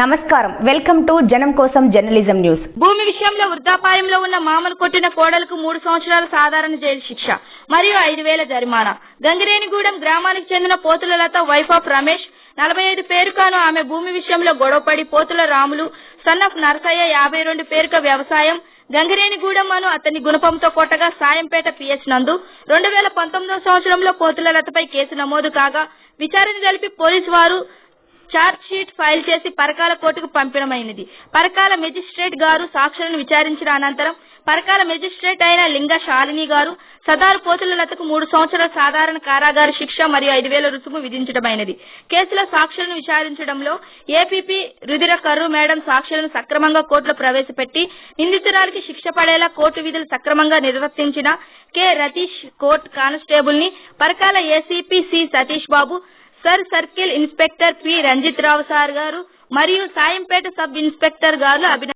నమస్కారం. Welcome to జనం కోసం జర్నలిజం న్యూస్. భూమి విషయంలో వృద్ధాపాయంలో ఉన్న మామలు కొట్టిన కోడలకు మూడు సంవత్సరాల సాధారణ జైలు శిక్ష మరియు ఐదు వేల జరిమానా. గంగిరేనిగూడెం గ్రామానికి చెందిన పోతుల లత వైఫ్ ఆఫ్ రమేష్ నలభై ఐదు పేరుకాను ఆమె భూమి విషయంలో గొడవపడి పోతుల రాములు సన్ ఆఫ్ నరసయ్య యాభై రెండు పేరుక వ్యవసాయం గంగిరేనిగూడెం అను అతని గుణపంతో కొట్టగా సాయంపేట పిఎస్ నందు. రెండు వేల పంతొమ్మిదవ సంవత్సరంలో పోతుల లతపై కేసు నమోదు కాగా విచారణ జరిపి పోలీసు వారు షీట్ ఫైల్ చేసి పరకాల కోర్టుకు పంపిణమైనది. పరకాల మెజిస్ట్రేట్ గారు సాక్షులను విచారించిన అనంతరం పరకాల మెజిస్ట్రేట్ అయిన లింగ శాలిని గారు సదారు పోతుల లతకు మూడు సంవత్సరాల సాధారణ కారాగార శిక్ష మరియు ఐదు వేల రుసుము విధించడమైనది కేసులో సాక్షులను విచారించడంలో ఏపీపీ రుదిర కర్రు మేడం సాక్షులను సక్రమంగా కోర్టులో ప్రవేశపెట్టి నిందితురాలికి శిక్ష పడేలా కోర్టు విధులు సక్రమంగా నిర్వర్తించిన K Ratheesh court కానిస్టేబుల్ని Parakala ACP C Satish Babu sir circle inspector P Ranjith Rao sir garu మరియు సాయంపేట సబ్ ఇన్స్పెక్టర్ గారు అభినందించారు